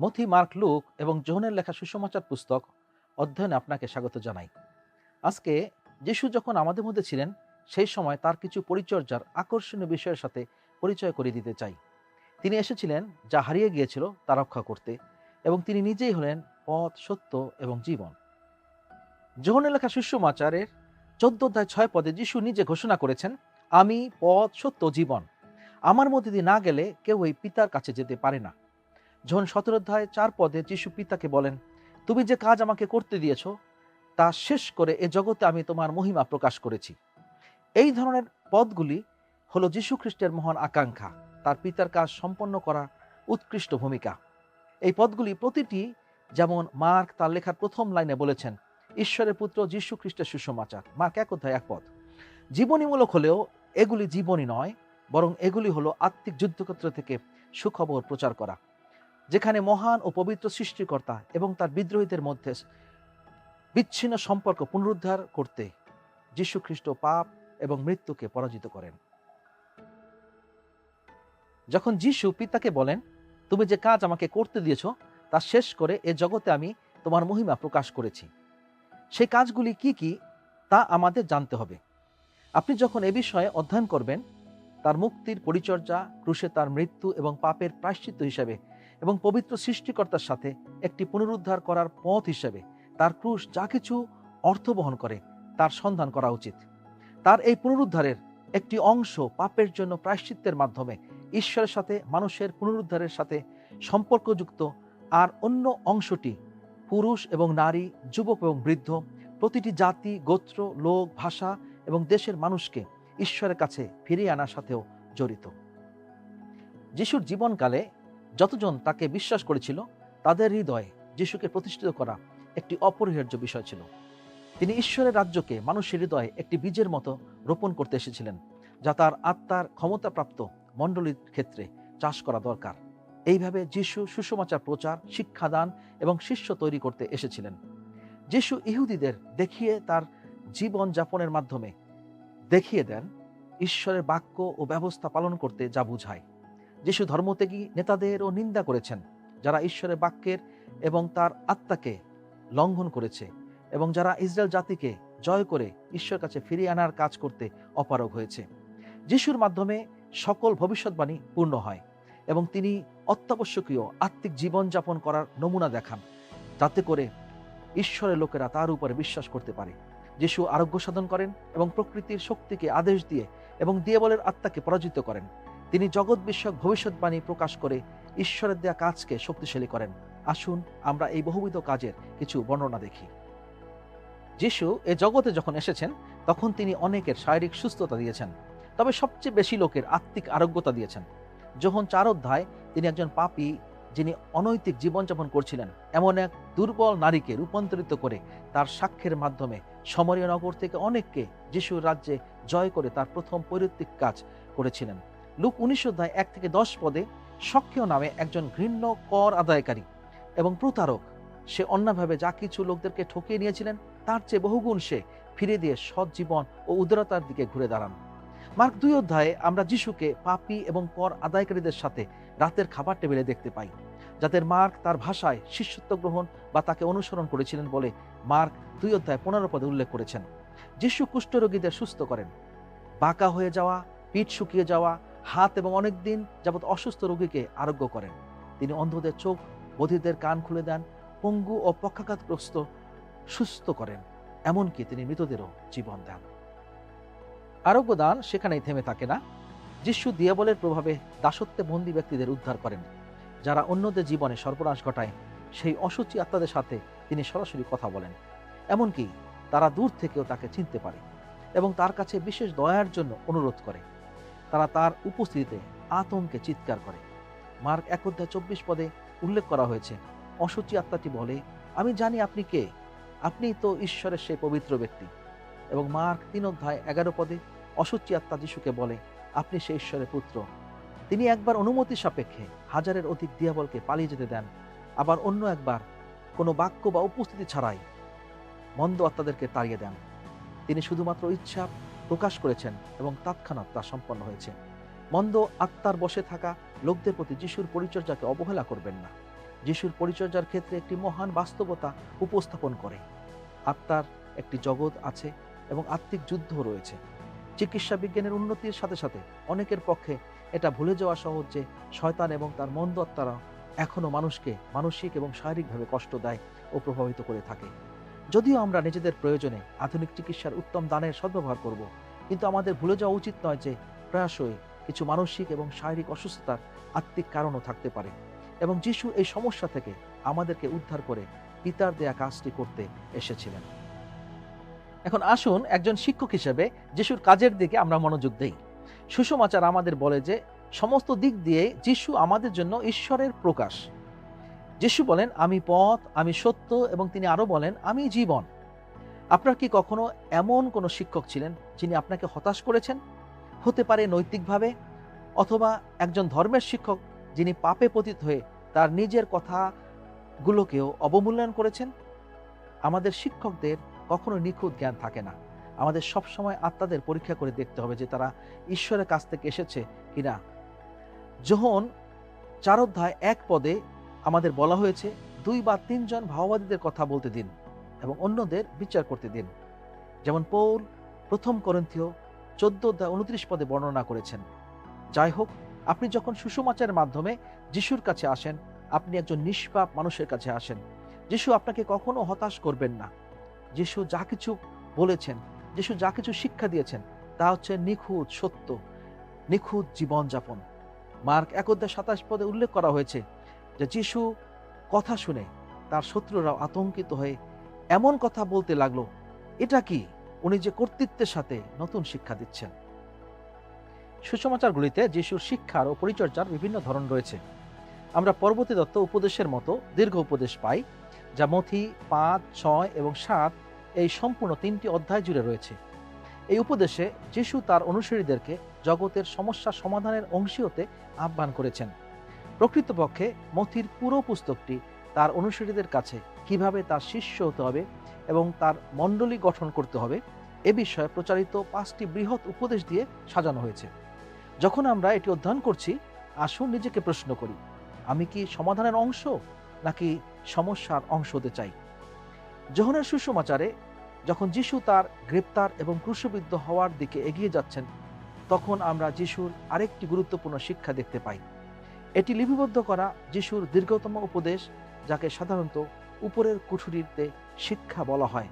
মথি mark look এবং জোহনের লেখা সুসমাচার পুস্তক অধ্যয়নে আপনাকে স্বাগত জানাই। আজকে যিশু যখন আমাদের মধ্যে ছিলেন, সেই সময় তার কিছু পরিচর্যার আকর্ষণীয় বিষয়ের সাথে পরিচয় করে দিতে চাই। তিনি এসেছিলেন যা হারিয়ে গিয়েছিল তা রক্ষা করতে এবং তিনি নিজেই হলেন পথ, সত্য এবং জীবন। জোহনের লেখা সুসমাচারের চোদ্দ অধ্যায় ছয় পদে যিশু নিজে ঘোষণা করেছেন, আমি পথ, সত্য, জীবন। আমার মধ্যে দিয়ে না গেলে কেউ এই পিতার কাছে যেতে পারে না। যখন সতেরো অধ্যায় চার পদে যিশু পিতাকে বলেন, তুমি যে কাজ আমাকে করতে দিয়েছ, তা শেষ করে এ জগতে আমি তোমার মহিমা প্রকাশ করেছি। এই ধরনের পদগুলি হলো যীশু খ্রিস্টের মহান আকাঙ্ক্ষা, তার পিতার কাজ সম্পন্ন করা উৎকৃষ্ট ভূমিকা। এই পদগুলি প্রতিটি, যেমন মার্ক তার লেখার প্রথম লাইনে বলেছেন, ঈশ্বরের পুত্র যীশু খ্রিস্টের সুসমাচার। মার্ক এক অধ্যায় এক পদ। জীবনীমূলক হলেও এগুলি জীবনী নয়, বরং এগুলি হলো আত্মিক যুদ্ধক্ষেত্র থেকে সুখবর প্রচার করা। যেখানে মহান ও পবিত্র সৃষ্টিকর্তা এবং তার বিদ্রোহীদের মধ্যে বিচ্ছিন্ন সম্পর্ক পুনরুদ্ধার করতে যীশু খ্রিস্ট পাপ এবং মৃত্যুকে পরাজিত করেন। যখন যীশু পিতাকে বলেন, তুমি যে কাজ আমাকে করতে দিয়েছ, তা শেষ করে এ জগতে আমি তোমার মহিমা প্রকাশ করেছি। সেই কাজগুলি কি কি, তা আমাদের জানতে হবে। আপনি যখন এ বিষয়ে অধ্যয়ন করবেন, তার মুক্তির পরিচর্যা, ক্রুশে তার মৃত্যু এবং পাপের প্রায়শ্চিত্ত হিসাবে এবং পবিত্র সৃষ্টিকর্তার সাথে একটি পুনরুদ্ধার করার পথ হিসেবে তার ক্রুশ যা কিছু অর্থ বহন করে তার সন্ধান করা উচিত। তার এই পুনরুদ্ধারের একটি অংশ পাপের জন্য প্রায়শ্চিত্তের মাধ্যমে ঈশ্বরের সাথে, মানুষের পুনরুদ্ধারের সাথে সম্পর্কযুক্ত আর অন্য অংশটি পুরুষ এবং নারী, যুবক এবং বৃদ্ধ, প্রতিটি জাতি, গোত্র, লোক, ভাষা এবং দেশের মানুষকে ঈশ্বরের কাছে ফিরিয়ে আনার সাথেও জড়িত। যিশুর জীবনকালে যতজন তাকে বিশ্বাস করেছিল, তাদের হৃদয়ে যিশুকে প্রতিষ্ঠিত করা একটি অপরিহার্য বিষয় ছিল। তিনি ঈশ্বরের রাজ্যকে মানুষের হৃদয়ে একটি বীজের মতো রোপণ করতে এসেছিলেন, যা তার আত্মার ক্ষমতাপ্রাপ্ত মণ্ডলীর ক্ষেত্রে চাষ করা দরকার। এইভাবে যিশু সুসমাচার প্রচার, শিক্ষাদান এবং শিষ্য তৈরি করতে এসেছিলেন। যিশু ইহুদিদের দেখিয়ে তার জীবন যাপনের মাধ্যমে দেখিয়ে দেন, ঈশ্বরের বাক্য ও ব্যবস্থা পালন করতে যা বুঝায়। যিশু ধর্মত্যাগী নেতাদেরও নিন্দা করেছেন, যারা ঈশ্বরের বাক্যের এবং তার আত্মাকে লঙ্ঘন করেছে এবং যারা ইসরায়েল জাতিকে জয় করে ঈশ্বর কাছে ফিরিয়ে আনার কাজ করতে অপারগ হয়েছে। যিশুর মাধ্যমে সকল ভবিষ্যৎবাণী পূর্ণ হয় এবং তিনি অত্যাবশ্যকীয় আত্মিক জীবনযাপন করার নমুনা দেখান, যাতে করে ঈশ্বরের লোকেরা তার উপরে বিশ্বাস করতে পারে। যিশু আরোগ্য সাধন করেন এবং প্রকৃতির শক্তিকে আদেশ দিয়ে এবং দিয়েবলের আত্মাকে পরাজিত করেন। তিনি জগৎ বিষয়ক ভবিষ্যৎবাণী প্রকাশ করে ঈশ্বরের দেয়া কাজকে শক্তিশালী করেন। আসুন, আমরা এই বহুবিধ কাজের কিছু বর্ণনা দেখি। যিশু এ জগতে যখন এসেছেন, তখন তিনি অনেকের শারীরিক সুস্থতা দিয়েছেন, তবে সবচেয়ে বেশি লোকের আত্মিক আরোগ্যতা দিয়েছেন। যখন চার অধ্যায়, তিনি একজন পাপী, যিনি অনৈতিক জীবনযাপন করছিলেন, এমন এক দুর্বল নারীকে রূপান্তরিত করে তার সাক্ষ্যের মাধ্যমে সমরীয় নগর থেকে অনেককে যিশুর রাজ্যে জয় করে তার প্রথম পৈতৃক কাজ করেছিলেন। লুক উনিশ অধ্যায় এক থেকে দশ পদে সক্রিয় নামে একজন ঘৃণ্য, কর আদায়কারী এবং প্রতারক। সে অন্যভাবে যা কিছু লোকদেরকে ঠকিয়ে নিয়েছিলেন, তার চেয়ে বহুগুণ সে ফিরে দিয়ে সৎ জীবন ও উদারতার দিকে ঘুরে দাঁড়ান। মার্ক দুই অধ্যায়ে আমরা যিশুকে পাপী এবং কর আদায়কারীদের সাথে রাতের খাবার টেবিলে দেখতে পাই যাদের মার্ক তার ভাষায় শিষ্যত্ব গ্রহণ বা তাকে অনুসরণ করেছিলেন বলে মার্ক দুই অধ্যায় পনেরো পদে উল্লেখ করেছেন। যিশু কুষ্ঠরোগীদের সুস্থ করেন। বাঁকা হয়ে যাওয়া, পিঠ শুকিয়ে যাওয়া হাত এবং অনেক দিন যাবৎ অসুস্থ রোগীকে আরোগ্য করেন। তিনি অন্ধদের চোখ, বধিরদের কান খুলে দেন, পঙ্গু ও পক্ষাঘাতগ্রস্ত সুস্থ করেন, এমনকি তিনি মৃতদেরও জীবন দেন। আরোগ্য দান সেখানেই থেমে থাকে না। যিশু দিয়াবলের প্রভাবে দাসত্বে বন্দী ব্যক্তিদের উদ্ধার করেন, যারা অন্যদের জীবনে সর্বনাশ ঘটায়, সেই অসুচি আত্মাদের সাথে তিনি সরাসরি কথা বলেন। এমনকি তারা দূর থেকেও তাকে চিনতে পারে এবং তার কাছে বিশেষ দয়ার জন্য অনুরোধ করে। তারা তার উপস্থিতিতে আতঙ্কে চিৎকার করে। মার্ক এক অধ্যায় চব্বিশ পদে উল্লেখ করা হয়েছে, অসুচি আত্মাটি বলে, আমি জানি আপনি কে। আপনি তো ঈশ্বরের সেই পবিত্র ব্যক্তি। এবং মার্ক তিন অধ্যায় এগারো পদে, অসুচি আত্মা যিশুকে বলে, আপনি সেই ঈশ্বরের পুত্র। তিনি একবার অনুমতি সাপেক্ষে হাজারের অধিক দিয়াবলকে পালিয়ে যেতে দেন। আবার অন্য একবার কোনো বাক্য বা উপস্থিতি ছাড়াই মন্দ আত্মাদেরকে তাড়িয়ে দেন। তিনি শুধুমাত্র ইচ্ছা প্রকাশ করেছেন এবং তৎক্ষণাৎ তা সম্পন্ন হয়েছে। মন্দ আত্মার বসে থাকা লোকদের প্রতি যিশুর পরিচর্যাকে অবহেলা করবেন না। যিশুর পরিচর্যার ক্ষেত্রে একটি মহান বাস্তবতা উপস্থাপন করে। আত্মার একটি জগৎ আছে এবং আত্মিক যুদ্ধ রয়েছে। চিকিৎসা বিজ্ঞানের উন্নতির সাথে সাথে অনেকের পক্ষে এটা ভুলে যাওয়া সহজ যে শয়তান এবং তার মন্দ আত্মারা এখনও মানুষকে মানসিক এবং শারীরিকভাবে কষ্ট দেয় ও প্রভাবিত করে থাকে। যদিও আমরা নিজেদের প্রয়োজনে আধুনিক চিকিৎসার উত্তম দানের সদ্ব্যবহার করব, কিন্তু আমাদের ভুলে যাওয়া উচিত নয় যে প্রায়শই কিছু মানসিক এবং শারীরিক অসুস্থতার আত্মিক কারণও থাকতে পারে এবং যিশু এই সমস্যা থেকে আমাদেরকে উদ্ধার করে পিতার দেয়া কাজটি করতে এসেছিলেন। এখন আসুন একজন শিক্ষক হিসেবে যিশুর কাজের দিকে আমরা মনোযোগ দেই। সুষমাচার আমাদের বলে যে, সমস্ত দিক দিয়ে যিশু আমাদের জন্য ঈশ্বরের প্রকাশ। যিশু বলেন, আমি পথ, আমি সত্য এবং তিনি আরও বলেন, আমি জীবন। আপনার কি কখনো এমন কোনো শিক্ষক ছিলেন যিনি আপনাকে হতাশ করেছেন? হতে পারে নৈতিকভাবে, অথবা একজন ধর্মের শিক্ষক যিনি পাপে পতিত হয়ে তার নিজের কথাগুলোকেও অবমূল্যায়ন করেছেন? আমাদের শিক্ষকদের কখনো নিখুঁত জ্ঞান থাকে না। আমাদের সবসময় আত্মাদের পরীক্ষা করে দেখতে হবে যে তারা ঈশ্বরের কাছ থেকে এসেছে কিনা। যখন চার অধ্যায় এক পদে আমাদের বলা হয়েছে, দুই বা তিনজন ভাওবাদীদের কথা বলতে দিন এবং অন্যদের বিচার করতে দিন। যেমন পৌল প্রথম করন্থীয় চোদ্দ উনত্রিশ পদে বর্ণনা করেছেন, যাই হোক, আপনি যখন সুষমাচারের মাধ্যমে যিশুর কাছে আসেন, আপনি একজন নিষ্পাপ মানুষের কাছে আসেন। যিশু আপনাকে কখনো হতাশ করবেন না। যিশু যা কিছু বলেছেন, যিশু যা কিছু শিক্ষা দিয়েছেন, তা হচ্ছে নিখুঁত সত্য, নিখুঁত জীবনযাপন। মার্ক এক সাতাশ পদে উল্লেখ করা হয়েছে যে যিশু কথা শুনে তার শত্রুরাও আতঙ্কিত হয়ে এমন কথা বলতে লাগল, এটা কি? উনি যে কর্তৃত্বের সাথে নতুন শিক্ষা দিচ্ছেন। সুসমাচারগুলিতে যিশুর শিক্ষার ও পরিচর্যার বিভিন্ন ধরন রয়েছে। আমরা পরবর্তী দত্ত উপদেশের মতো দীর্ঘ উপদেশ পাই, যা মথি পাঁচ, ছয় এবং সাত এই সম্পূর্ণ তিনটি অধ্যায় জুড়ে রয়েছে। এই উপদেশে যিশু তার অনুসারীদেরকে জগতের সমস্যা সমাধানের অংশী হতে আহ্বান করেছেন। প্রকৃতপক্ষে মথির পুরো পুস্তকটি তার অনুসারীদের কাছে কীভাবে তার শিষ্য হতে হবে এবং তার মণ্ডলী গঠন করতে হবে, এ বিষয়ে প্রচারিত পাঁচটি বৃহৎ উপদেশ দিয়ে সাজানো হয়েছে। যখন আমরা এটি অধ্যয়ন করছি, আসুন নিজেকে প্রশ্ন করি, আমি কি সমাধানের অংশ নাকি সমস্যার অংশ হতে চাই? যোহনের সুষমাচারে যখন যিশু তার গ্রেপ্তার এবং ক্রুশবিদ্ধ হওয়ার দিকে এগিয়ে যাচ্ছেন, তখন আমরা যিশুর আরেকটি গুরুত্বপূর্ণ শিক্ষা দেখতে পাই। এটি লিপিবদ্ধ করা যিশুর দীর্ঘতম উপদেশ, যাকে সাধারণত উপরের কুঠুরিতে শিক্ষা বলা হয়,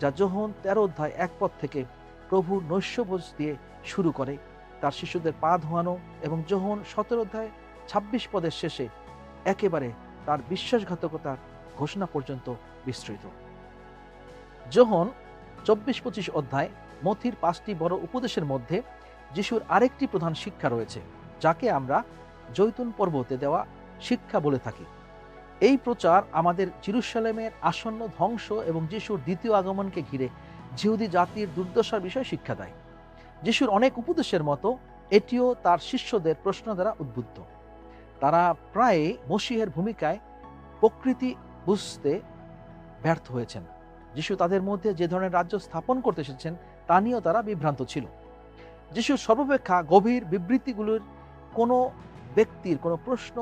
যা যোহন তেরো অধ্যায় এক পদ থেকে প্রভুর নৈশ্যভোজ দিয়ে শুরু করে। তার শিশুদের পা ধোয়ানো এবং যোহন সতেরো অধ্যায় ছাব্বিশ পদের শেষে একেবারে তার বিশ্বাসঘাতকতার ঘোষণা পর্যন্ত বিস্তৃত। যোহন চব্বিশ পঁচিশ অধ্যায় মথির পাঁচটি বড় উপদেশের মধ্যে যিশুর আরেকটি প্রধান শিক্ষা রয়েছে, যাকে আমরা জৈতুন পর্বতে দেওয়া শিক্ষা বলে থাকি। এই প্রচার আমাদের জিরুসালেমের আসন্ন ধ্বংস এবং যিশুর দ্বিতীয় আগমনকে ঘিরে জিহুদি জাতির দুর্দশার বিষয়ে শিক্ষা দেয়। যিশুর অনেক উপদেশের মতো এটিও তার শিষ্যদের প্রশ্ন দ্বারা উদ্বুদ্ধ। তারা প্রায় মসিহের ভূমিকায় প্রকৃতি বুঝতে ব্যর্থ হয়েছেন। যিশু তাদের মধ্যে যে ধরনের রাজ্য স্থাপন করতে এসেছেন, তা নিয়েও তারা বিভ্রান্ত ছিল। যিশুর সর্বাপেক্ষা গভীর বিবৃতিগুলোর কোনো ব্যক্তির কোনো প্রশ্ন,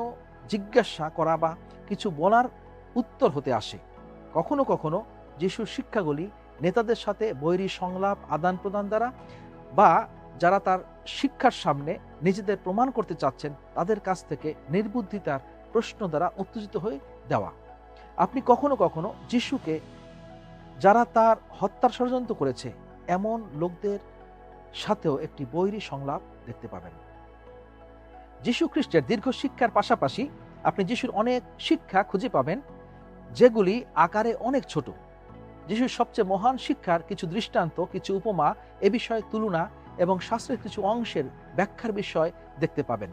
জিজ্ঞাসা করা বা কিছু বলার উত্তর হতে আসে। কখনো কখনো যিশুর শিক্ষাগুলি নেতাদের সাথে বৈরী সংলাপ, আদান প্রদান দ্বারা বা যারা তার শিক্ষার সামনে নিজেদের প্রমাণ করতে চাচ্ছেন, তাদের কাছ থেকে নির্বুদ্ধিতার প্রশ্ন দ্বারা উত্তেজিত হয়ে দেওয়া। আপনি কখনো কখনো যিশুকে যারা তার হত্যার ষড়যন্ত্র করেছে, এমন লোকদের সাথেও একটি বৈরী সংলাপ দেখতে পাবেন। যিশু খ্রিস্টের দীর্ঘ শিক্ষার পাশাপাশি আপনি যিশুর অনেক শিক্ষা খুঁজে পাবেন, যেগুলি আকারে অনেক ছোট। যিশুর সবচেয়ে মহান শিক্ষার কিছু দৃষ্টান্ত, কিছু উপমা এ বিষয়ে তুলনা এবং শাস্ত্রের কিছু অংশের ব্যাখ্যার বিষয় দেখতে পাবেন।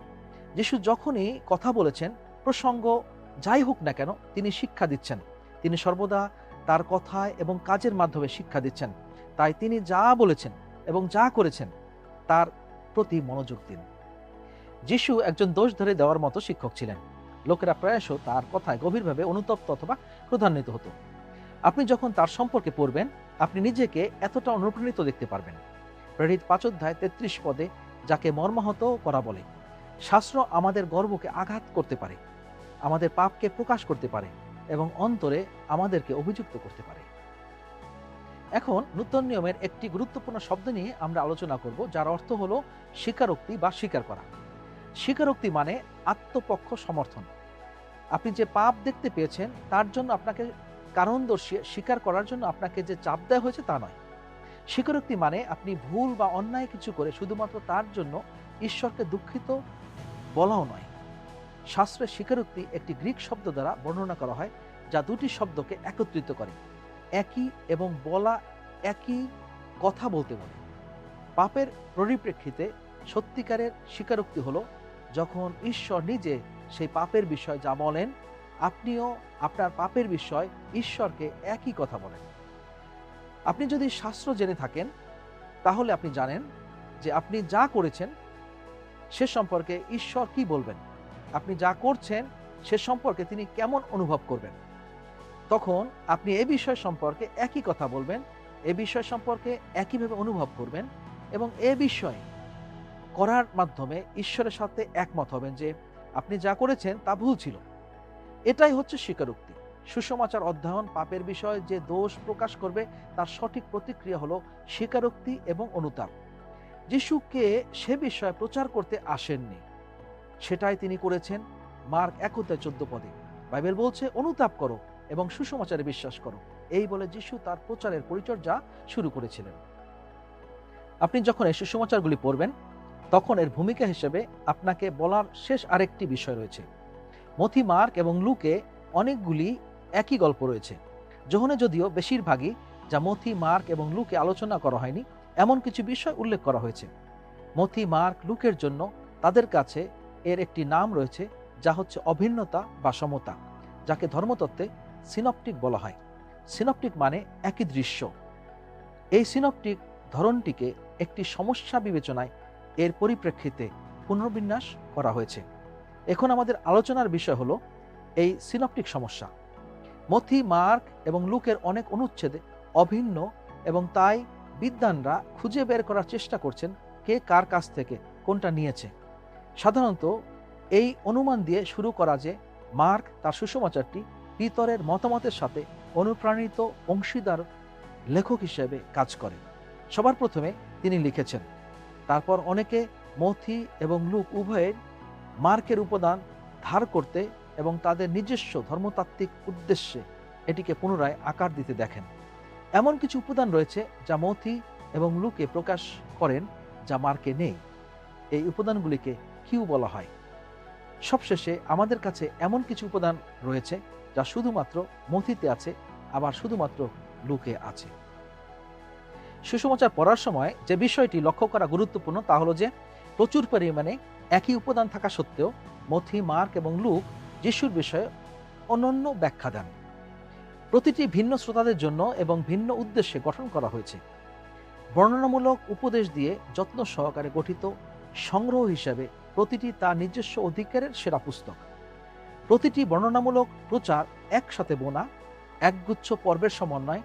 যিশু যখনই কথা বলেছেন, প্রসঙ্গ যাই হোক না কেন, তিনি শিক্ষা দিচ্ছেন। তিনি সর্বদা তার কথায় এবং কাজের মাধ্যমে শিক্ষা দিচ্ছেন। তাই তিনি যা বলেছেন এবং যা করেছেন, তার প্রতি মনোযোগ দিন। যিশু একজন দোষ ধরে দেওয়ার মতো শিক্ষক ছিলেন। লোকেরা প্রায়শ তার কথায় গভীরভাবে অনুতপ্ত অথবা প্রধান্বিত হতো। আপনি যখন তার সম্পর্কে পড়বেন, আপনি নিজেকে এতটা অনুপ্রাণিত দেখতে পারবেন। প্রেরিত পাচোধ্যায় তেত্রিশ পদে, যাকে মর্মাহত করা বলে, শাস্ত্র আমাদের গর্বকে আঘাত করতে পারে, আমাদের পাপকে প্রকাশ করতে পারে এবং অন্তরে আমাদেরকে অভিযুক্ত করতে পারে। এখন নূতন নিয়মের একটি গুরুত্বপূর্ণ শব্দ নিয়ে আমরা আলোচনা করব, যার অর্থ হলো স্বীকারোক্তি বা স্বীকার করা। স্বীকারোক্তি মানে আত্মপক্ষ সমর্থন। আপনি যে পাপ দেখতে পেয়েছেন, তার জন্য আপনাকে কারণ দর্শিয়ে স্বীকার করার জন্য আপনাকে যে চাপ দেওয়া হয়েছে তা নয়। স্বীকারোক্তি মানে আপনি ভুল বা অন্যায় কিছু করে শুধুমাত্র তার জন্য ঈশ্বরকে দুঃখিত বলাও নয়। শাস্ত্রের স্বীকারোক্তি একটি গ্রিক শব্দ দ্বারা বর্ণনা করা হয়, যা দুটি শব্দকে একত্রিত করে, একই এবং বলা একই কথা বলতে বলে। পাপের পরিপ্রেক্ষিতে সত্যিকারের স্বীকারোক্তি হলো যখন ঈশ্বর নিজে সেই পাপের বিষয় যা বলেন, আপনিও আপনার পাপের বিষয় ঈশ্বরকে একই কথা বলেন। আপনি যদি শাস্ত্র জেনে থাকেন, তাহলে আপনি জানেন যে আপনি যা করেছেন, সে সম্পর্কে ঈশ্বর কি বলবেন? আপনি যা করছেন, সে সম্পর্কে তিনি কেমন অনুভব করবেন? তখন আপনি এ বিষয় সম্পর্কে একই কথা বলবেন, এ বিষয় সম্পর্কে একইভাবে অনুভব করবেন এবং এ বিষয়ে করার মাধ্যমে ঈশ্বরের সাথে একমত হবেন যে আপনি যা করেছেন তা ভুল ছিল। এটাই হচ্ছে স্বীকারোক্তি। সুসমাচার অধ্যয়ন পাপের বিষয়ে যে দোষ প্রকাশ করবে, তার সঠিক প্রতিক্রিয়া হলো স্বীকারোক্তি এবং অনুতাপ। যিশুকে সে বিষয়ে প্রচার করতে আসেননি। সেটাই তিনি করেছেন মার্ক একতায় চোদ্দ পদে। বাইবেল বলছে, অনুতাপ করো এবং সুসমাচারে বিশ্বাস করো। এই বলে যিশু তার প্রচারের পরিচর্যা শুরু করেছিলেন। আপনি যখন এই সুসমাচারগুলি পড়বেন তখন এর ভূমিকা হিসেবে আপনাকে বলার শেষ আরেকটি বিষয় রয়েছে। মথি, মার্ক এবং লুকে অনেকগুলি একই গল্প রয়েছে। যোহনে যদিও বেশিরভাগই যা মথি, মার্ক এবং লুকে আলোচনা করা হয়নি, এমন কিছু বিষয় উল্লেখ করা হয়েছে। মথি, মার্ক, লুকের জন্য তাদের কাছে এর একটি নাম রয়েছে, যা হচ্ছে অভিন্নতা বা সমতা, যাকে ধর্মতত্ত্বে সিনপটিক বলা হয়। সিনপটিক মানে একই দৃশ্য। এই সিনপটিক ধরনটিকে একটি সমস্যা বিবেচনায় এর পরিপ্রেক্ষিতে পুনর্বিন্যাস করা হয়েছে। এখন আমাদের আলোচনার বিষয় হলো এই সিনপটিক সমস্যা। মথি, মার্ক এবং লুকের অনেক অনুচ্ছেদে অভিন্ন এবং তাই বিদ্বানরা খুঁজে বের করার চেষ্টা করছেন কে কার কাছ থেকে কোনটা নিয়েছে। সাধারণত এই অনুমান দিয়ে শুরু করা যে মার্ক তার সুসমাচারটি পিতরের মতামতের সাথে অনুপ্রাণিত অংশীদার লেখক হিসেবে কাজ করে। সবার প্রথমে তিনি লিখেছেন তারপর অনেকে মথি এবং লুক উভয়ের মার্কের উপাদান ধার করতে এবং তাদের নিজস্ব ধর্মতাত্ত্বিক উদ্দেশ্যে এটিকে পুনরায় আকার দিতে দেখেন। এমন কিছু উপাদান রয়েছে যা মথি এবং লুকে প্রকাশ করেন, যা মার্কে নেই। এই উপাদানগুলিকে কিউ বলা হয়। সবশেষে আমাদের কাছে এমন কিছু উপাদান রয়েছে যা শুধুমাত্র মথিতে আছে, আবার শুধুমাত্র লুকে আছে। সুসমাচার পড়ার সময় যে বিষয়টি লক্ষ্য করা গুরুত্বপূর্ণ তা হলো যে প্রচুর পরিমাণে একই উপাদান থাকা সত্ত্বেও মথি, মার্ক এবং লুক যিশুর বিষয়ে অনন্য ব্যাখ্যা দেন। প্রতিটি ভিন্ন শ্রোতাদের জন্য এবং ভিন্ন উদ্দেশ্যে গঠন করা হয়েছে। বর্ণনামূলক উপদেশ দিয়ে যত্ন সহকারে গঠিত সংগ্রহ হিসাবে প্রতিটি তার নিজস্ব অধিকারের সেরা পুস্তক। প্রতিটি বর্ণনামূলক প্রচার একসাথে বোনা, একগুচ্ছ পর্বের সমন্বয়,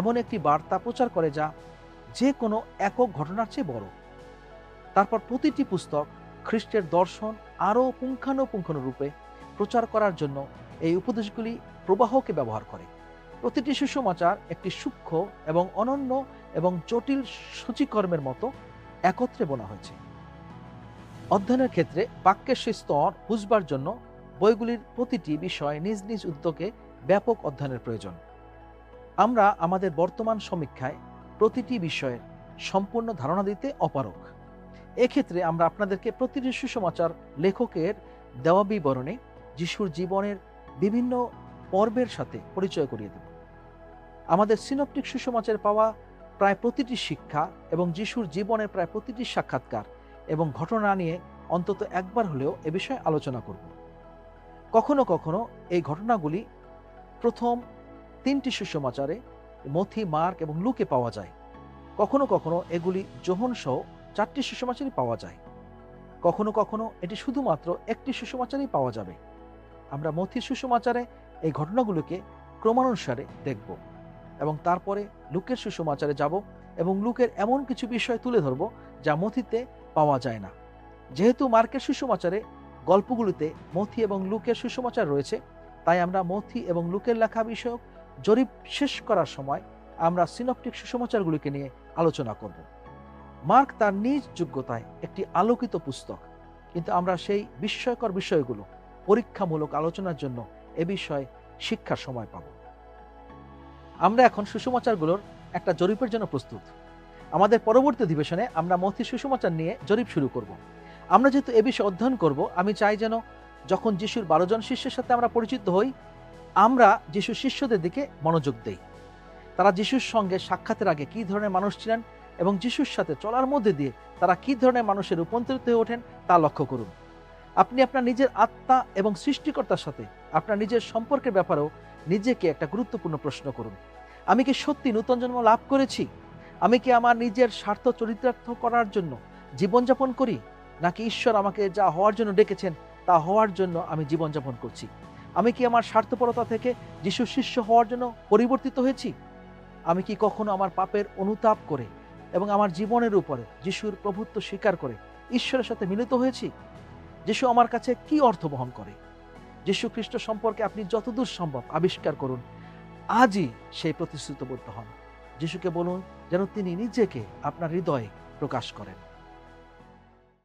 এমন একটি বার্তা প্রচার করে যা যে কোনো একক ঘটনার চেয়ে বড়। তারপর প্রতিটি পুস্তক খ্রিস্টের দর্শন আরও পুঙ্খানুপুঙ্খানুরূপে প্রচার করার জন্য এই উপদেশগুলি প্রবাহকে ব্যবহার করে। প্রতিটি সুসমাচার একটি সূক্ষ্ম এবং অনন্য এবং জটিল সূচিকর্মের মতো একত্রে বোনা হয়েছে। অধ্যয়নের ক্ষেত্রে বাক্যের সেই স্তর বুঝবার জন্য বইগুলির প্রতিটি বিষয় নিজ নিজ উদ্যোগে ব্যাপক অধ্যয়নের প্রয়োজন। আমরা আমাদের বর্তমান সমীক্ষায় প্রতিটি বিষয়ে সম্পূর্ণ ধারণা দিতে অপারক এক্ষেত্রে আমরা আপনাদেরকে প্রতিটি সুসমাচার লেখকের দেওয়া বিবরণে যিশুর জীবনের বিভিন্ন পর্বের সাথে পরিচয় করিয়ে দেব। আমাদের সিনপটিক সুসমাচার পাওয়া প্রায় প্রতিটি শিক্ষা এবং যিশুর জীবনের প্রায় প্রতিটি সাক্ষাৎকার এবং ঘটনা নিয়ে অন্তত একবার হলেও এ বিষয়ে আলোচনা করব। কখনো কখনো এই ঘটনাগুলি প্রথম তিনটি সুসমাচারে মথি, মার্ক এবং লুকে পাওয়া যায়। কখনো কখনো এগুলি যোহন সহ চারটি সুসমাচারই পাওয়া যায়। কখনো কখনো এটি শুধুমাত্র একটি সুসমাচারই পাওয়া যাবে। আমরা মথির সুসমাচারে এই ঘটনাগুলোকে ক্রমানুসারে দেখব এবং তারপরে লুকের সুসমাচারে যাব এবং লুকের এমন কিছু বিষয় তুলে ধরব যা মথিতে পাওয়া যায় না। যেহেতু মার্কের সুসমাচারে গল্পগুলিতে মথি এবং লুকের সুসমাচার রয়েছে, তাই আমরা মথি এবং লুকের লেখা বিষয়ক জরিপ শেষ করার সময় আমরা সিনপটিক সুসমাচারগুলিকে নিয়ে আলোচনা করব। মার্ক তার নিজ যোগ্যতায় একটি আলোকিত পুস্তক, কিন্তু আমরা সেই বিস্ময়কর বিষয়গুলো পরীক্ষামূলক আলোচনার জন্য এ বিষয়ে শিক্ষার সময় পাব। আমরা এখন সুসমাচারগুলোর একটা জরিপের জন্য প্রস্তুত। আমাদের পরবর্তী অধিবেশনে আমরা মথি সুসমাচার নিয়ে জরিপ শুরু করব। আমরা যেহেতু এ বিষয়ে অধ্যয়ন করব, আমি চাই যেন যখন যিশুর বারো জন শিষ্যের সাথে আমরা পরিচিত হই আমরা যিশু শিষ্যদের দিকে মনোযোগ দেই। তারা যিশুর সঙ্গে সাক্ষাতের আগে কী ধরনের মানুষ ছিলেন এবং যিশুর সাথে চলার মধ্যে দিয়ে তারা কী ধরনের মানুষের রূপান্তরিত হয়ে ওঠেন তা লক্ষ্য করুন। আপনি আপনার নিজের আত্মা এবং সৃষ্টিকর্তার সাথে আপনার নিজের সম্পর্কের ব্যাপারেও নিজেকে একটা গুরুত্বপূর্ণ প্রশ্ন করুন। আমি কি সত্যি নূতন জন্ম লাভ করেছি? আমি কি আমার নিজের স্বার্থ চরিতার্থ করার জন্য জীবনযাপন করি? নাকি ঈশ্বর আমাকে যা হওয়ার জন্য ডেকেছেন, তা হওয়ার জন্য আমি জীবনযাপন করছি? আমি কি আমার স্বার্থপরতা থেকে যিশুর শিষ্য হওয়ার জন্য পরিবর্তিত হয়েছি? আমি কি কখনো আমার পাপের অনুতাপ করে এবং আমার জীবনের উপরে যিশুর প্রভুত্ব স্বীকার করে ঈশ্বরের সাথে মিলিত হয়েছি? যিশু আমার কাছে কি অর্থ বহন করে? যিশু খ্রিস্ট সম্পর্কে আপনি যতদূর সম্ভব আবিষ্কার করুন। আজই সেই প্রতিশ্রুতবদ্ধ হন। যিশুকে বলুন যেন তিনি নিজেকে আপনার হৃদয়ে প্রকাশ করেন।